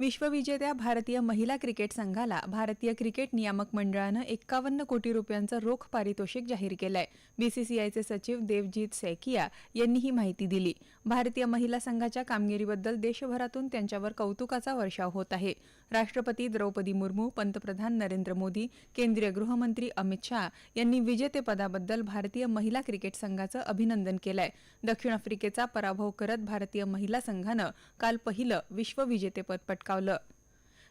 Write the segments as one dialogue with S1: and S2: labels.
S1: विश्वविजेत्या भारतीय महिला क्रिकेट संघाला भारतीय क्रिकेट नियामक मंडळानं एक्कावन्न कोटी रुपयांचं रोख पारितोषिक जाहीर केलंय. बीसीसीआयचे सचिव देवजीत सैकिया यांनी ही माहिती दिली. भारतीय महिला संघाच्या कामगिरीबद्दल देशभरातून त्यांच्यावर कौतुकाचा वर्षाव होत आहे. राष्ट्रपती द्रौपदी मुर्मू पंतप्रधान नरेंद्र मोदी केंद्रीय गृहमंत्री अमित शहा यांनी विजेतेपदाबद्दल भारतीय महिला क्रिकेट संघाचं अभिनंदन केलंय. दक्षिण आफ्रिकेचा पराभव करत भारतीय महिला संघानं काल पहिलं विश्वविजेतेपद पटकावलं.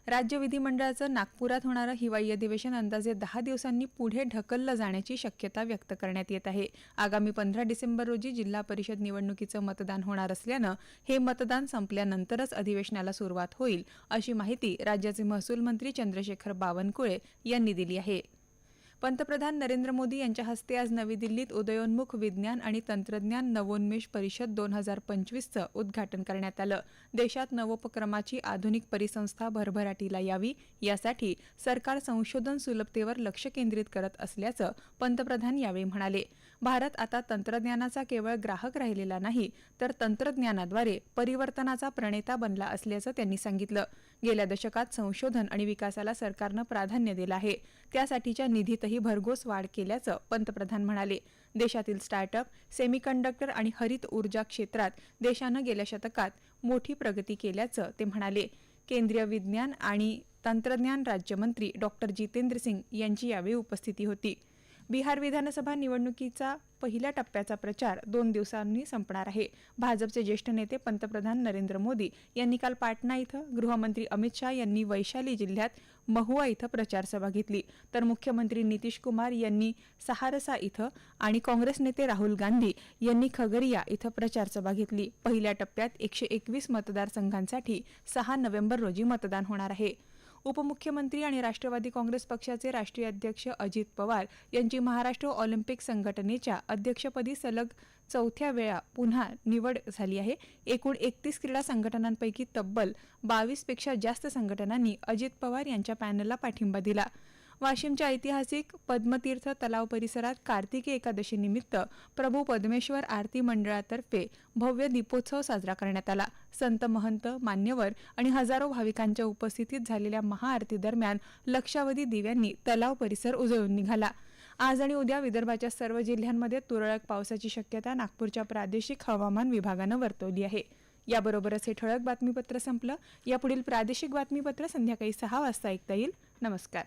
S1: राज्य विधिमंडळाचं नागपुरात होणारं हिवाळी अधिवेशन अंदाजे दहा दिवसांनी पुढे ढकललं जाण्याची शक्यता व्यक्त करण्यात येत आहे. आगामी पंधरा डिसेंबर रोजी जिल्हा परिषद निवडणुकीचं मतदान होणार असल्यानं हे मतदान संपल्यानंतरच अधिवेशनाला सुरुवात होईल अशी माहिती राज्याचे महसूल मंत्री चंद्रशेखर बावनकुळे यांनी दिली आहे. पंतप्रधान नरेंद्र मोदी यांच्या हस्ते आज नवी दिल्लीत उदयोन्मुख विज्ञान आणि तंत्रज्ञान नवोन्मेष परिषद दोन हजार पंचवीसचं उद्घाटन करण्यात आलं. देशात नवोपक्रमाची आधुनिक परिसंस्था भरभराटीला यावी यासाठी सरकार संशोधन सुलभतेवर लक्ष केंद्रित करत असल्याचं पंतप्रधान यावेळी म्हणाले. भारत आता तंत्रज्ञानाचा केवळ ग्राहक राहिलेला नाही तर तंत्रज्ञानाद्वारे परिवर्तनाचा प्रणेता बनला असल्याचं त्यांनी सांगितलं. गेल्या दशकात संशोधन आणि विकासाला सरकारनं प्राधान्य दिलं आहे. त्यासाठीच्या निधीतही भरघोस वाढ केल्याचं पंतप्रधान म्हणाले. देशातील स्टार्टअप सेमीकंडक्टर आणि हरित ऊर्जा क्षेत्रात देशानं गेल्या शतकात मोठी प्रगती केल्याचं ते म्हणाले. केंद्रीय विज्ञान आणि तंत्रज्ञान राज्यमंत्री डॉक्टर जितेंद्र सिंग यांची यावेळी उपस्थिती होती. बिहार विधानसभा निवडणुकीचा पहिल्या टप्प्याचा प्रचार दोन दिवसांनी संपणार आहे. भाजपचे ज्येष्ठ नेते पंतप्रधान नरेंद्र मोदी यांनी काल पाटणा इथं गृहमंत्री अमित शाह यांनी वैशाली जिल्ह्यात महुआ इथं प्रचारसभा घेतली. तर मुख्यमंत्री नितीश कुमार यांनी सहारसा इथं आणि काँग्रेस नेते राहुल गांधी यांनी खगरिया इथं प्रचारसभा घेतली. पहिल्या टप्प्यात एकशे एकवीस मतदारसंघांसाठी सहा नोव्हेंबर रोजी मतदान होणार आहे. उपमुख्यमंत्री आणि राष्ट्रवादी काँग्रेस पक्षाचे राष्ट्रीय अध्यक्ष अजित पवार यांची महाराष्ट्र ऑलिम्पिक संघटनेच्या अध्यक्षपदी सलग चौथ्या वेळा पुन्हा निवड झाली आहे. एकूण एकतीस क्रीडा संघटनांपैकी तब्बल बावीसपेक्षा जास्त संघटनांनी अजित पवार यांच्या पॅनलला पाठिंबा दिला. वाशिमच्या ऐतिहासिक पद्मतीर्थ तलाव परिसरात कार्तिकी एकादशीनिमित्त प्रभू पद्मेश्वर आरती मंडळातर्फे भव्य दीपोत्सव साजरा करण्यात आला. संत महंत मान्यवर आणि हजारो भाविकांच्या उपस्थितीत झालेल्या महाआरती दरम्यान लक्षावधी दिव्यांनी तलाव परिसर उजळून निघाला. आज आणि उद्या विदर्भाच्या सर्व जिल्ह्यांमध्ये तुरळक पावसाची शक्यता नागपूरच्या प्रादेशिक हवामान विभागानं वर्तवली आहे. याबरोबरच हे ठळक बातमीपत्र संपलं. यापुढील प्रादेशिक बातमीपत्र संध्याकाळी सहा वाजता ऐकता येईल. नमस्कार.